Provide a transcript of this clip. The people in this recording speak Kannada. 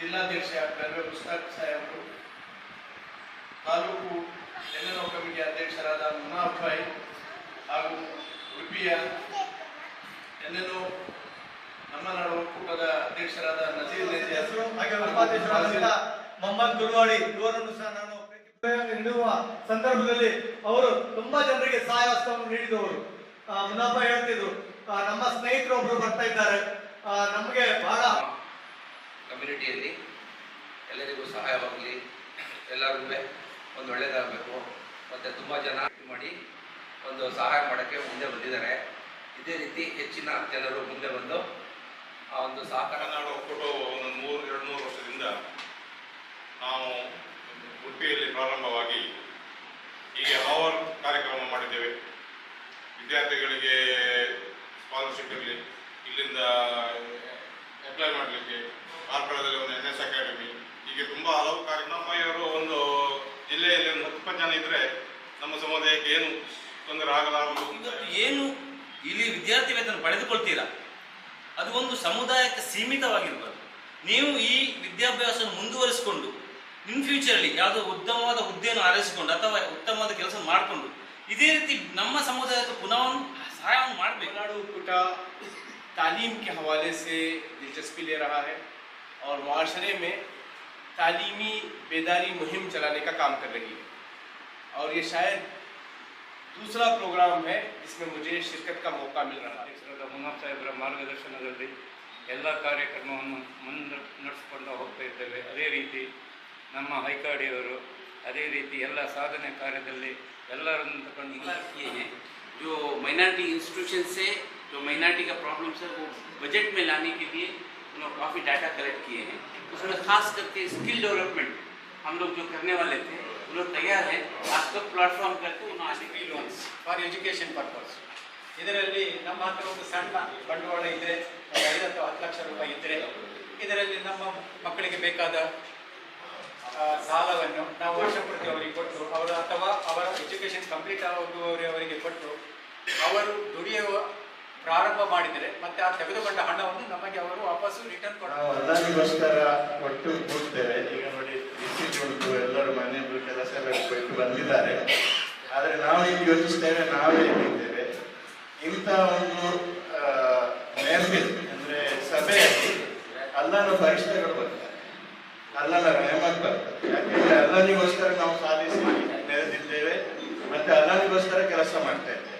ಜಿಲ್ಲಾಧ್ಯಕ್ಷ ಕರ್ವೆ ಮುಸ್ತಾಕ್ ಸಾಹೇಬರು ತಾಲೂಕು ಎನ್ಎನ್ಒ ಕಮಿಟಿ ಅಧ್ಯಕ್ಷರಾದ ಮುನಾಫ್ ಭಾಯ್ ಹಾಗೂ ಉಡುಪಿಯ ಎನ್ಎನ್ಒ ನಮ್ಮ ನಾಡು ಒಕ್ಕೂಟದ ಅಧ್ಯಕ್ಷರಾದ ನಜೀರ್ ಹಾಗೆ ಉಪಾಧ್ಯಕ್ಷರಾದಂತಹ ಮೊಹಮ್ಮದ್ ಗುರುವಾಡಿ ಇವರನ್ನು ಸಹ ನಾನು ನೀಡುವ ಸಂದರ್ಭದಲ್ಲಿ ಅವರು ತುಂಬಾ ಜನರಿಗೆ ಸಹಾಯ ಹಸ್ತವನ್ನು ನೀಡಿದವರು. ಮುನಾಫ ಹೇಳ್ತಿದ್ರು ನಮ್ಮ ಸ್ನೇಹಿತರು ಒಬ್ರು ಬರ್ತಾ ಇದ್ದಾರೆ. ನಮಗೆ ಬಹಳ ಕಮ್ಯುನಿಟಿಯಲ್ಲಿ ಎಲ್ಲರಿಗೂ ಸಹಾಯವಾಗಲಿ ಎಲ್ಲರಿಗೂ ಒಂದು ಒಳ್ಳೆಯದಾಗಬೇಕು ಮತ್ತು ತುಂಬ ಜನ ಮಾಡಿ ಒಂದು ಸಹಾಯ ಮಾಡೋಕ್ಕೆ ಮುಂದೆ ಬಂದಿದ್ದಾರೆ. ಇದೇ ರೀತಿ ಹೆಚ್ಚಿನ ಜನರು ಮುಂದೆ ಬಂದು ಆ ಒಂದು ಸಹಕಾರ ನಾಡು ಒಕ್ಕೂಟವು ಒಂದು ಮೂರು, ಎರಡು, ಮೂರು ವರ್ಷದಿಂದ ನಾವು ಉಡುಪಿಯಲ್ಲಿ ಪ್ರಾರಂಭವಾಗಿ ಹೀಗೆ ಹಲವಾರು ಕಾರ್ಯಕ್ರಮ ಮಾಡಿದ್ದೇವೆ. ವಿದ್ಯಾರ್ಥಿಗಳಿಗೆ ಸ್ಕಾಲರ್ಶಿಪ್ ಇರಲಿ, ಇಲ್ಲಿಂದ ಜಿಲ್ಲೆಯಲ್ಲಿ ಒಂದು ಹತ್ತು ಜನ ಇದ್ದರೆ ನಮ್ಮ ಸಮುದಾಯಕ್ಕೆ ಏನು ತೊಂದರೆ ಆಗಲಾರದು ಇವತ್ತು ಏನು ಇಲ್ಲಿ ವಿದ್ಯಾರ್ಥಿ ವೇತನ ಪಡೆದುಕೊಳ್ತೀರಾ ಅದು ಒಂದು ಸಮುದಾಯಕ್ಕೆ ಸೀಮಿತವಾಗಿರ್ಬಾರ್ದು ನೀವು ಈ ವಿದ್ಯಾಭ್ಯಾಸ ಮುಂದುವರಿಸಿಕೊಂಡು ಇನ್ ಫ್ಯೂಚರ್ಲಿ ಯಾವುದೋ ಉತ್ತಮವಾದ ಹುದ್ದೆಯನ್ನು ಆರಿಸಿಕೊಂಡು ಅಥವಾ ಉತ್ತಮವಾದ ಕೆಲಸ ಮಾಡಿಕೊಂಡು ಇದೇ ರೀತಿ ನಮ್ಮ ಸಮುದಾಯಕ್ಕೆ ಪುನಃ ಒಂದು ಸಹಾಯವನ್ನು ಮಾಡಬೇಕು तमिलनाडु कोटा तालीम के हवाले से दिलचस्पी ले रहा है और माशरे में तालीमी बेदारी मुहिम चलाने का काम कर रही है और ये शायद दूसरा प्रोग्राम है जिसमें मुझे शिरकत का मौका मिल रहा है ಅಧ್ಯಕ್ಷರಾದ ಮುನಾಫ್ ಸಾಹೇಬರ ಮಾರ್ಗದರ್ಶನದಲ್ಲಿ ಎಲ್ಲ ಕಾರ್ಯಕ್ರಮವನ್ನು ಮುಂದೆ ನಡೆಸಿಕೊಂಡು ಹೋಗ್ತಾ ಇದ್ದೇವೆ ಅದೇ ರೀತಿ ನಮ್ಮ ಹೈಕಾಡಿಯವರು ಅದೇ ರೀತಿ ಎಲ್ಲ ಸಾಧನೆ ಕಾರ್ಯದಲ್ಲಿ ಎಲ್ಲರನ್ನು ತಗೊಂಡು किए हैं जो माइनॉरिटी इंस्टीट्यूशन से जो माइनॉरिटी का प्रॉब्लम्स है वो बजट में लाने के लिए उन्होंने काफ़ी डाटा कलेक्ट किए हैं उसमें खास करके स्किल डेवलपमेंट हम लोग जो करने वाले थे वो लोग तैयार हैं आपका प्लेटफॉर्म करके उन्होंने आने लोन्स ಫಾರ್ ಎಜುಕೇಶನ್ ಪರ್ಪಸ್ ಇದರಲ್ಲಿ ನಮ್ಮ ಹತ್ರ ಒಂದು ಸಣ್ಣ ಬಂಡವಾಳ ಇದ್ದರೆ ಒಂದು ಐದು ಅಥವಾ ಹತ್ತು ಲಕ್ಷ ರೂಪಾಯಿ ಇದ್ದರೆ ಇದರಲ್ಲಿ ನಮ್ಮ ಮಕ್ಕಳಿಗೆ ಬೇಕಾದ ಆ, ಸಾಲವನ್ನು ನಾವು ವರ್ಷಪೂರ್ತಿ ಅವರಿಗೆ ಕೊಟ್ಟು ಅವರ ಅಥವಾ ಅವರ ಎಜುಕೇಶನ್ ಕಂಪ್ಲೀಟ್ ಆಗುವವರೆಗೆ ಕೊಟ್ಟು ಅವರು ದುಡಿಯುವ ಪ್ರಾರಂಭ ಮಾಡಿದರೆ ಮತ್ತೆ ಆ ತೆಗೆದುಕೊಂಡ ಹಣವನ್ನು ನಮಗೆ ಅವರು ವಾಪಸ್ಸು ರಿಟರ್ನ್ ಕೊಡ ಬಿಟ್ಟು ಬಂದಿದ್ದಾರೆ. ಆದರೆ ನಾವು ಈಗ ಯೋಚಿಸ್ತೇವೆ, ನಾವೇ ಇದ್ದೇವೆ. ಇಂಥ ಒಂದು ಮೆಹಫಿಲ್ ಅಂದ್ರೆ ಸಭೆಯಲ್ಲಿ ಅಲ್ಲನ ಪರಿಷ್ಠೆಗಳು ಬರ್ತಾರೆ. ಅಲ್ಲನ ರೆಹಮತ್ ಬರ್ತಾರೆ. ಯಾಕೆಂದ್ರೆ ಅಲ್ಲನಿಗೋಸ್ಕರ ನಾವು ಸಾಧಿಸಿ ನೆರೆದಿದ್ದೇವೆ, ಮತ್ತೆ ಅಲ್ಲನಿಗೋಸ್ಕರ ಕೆಲಸ ಮಾಡ್ತಾ ಇದ್ದೇವೆ.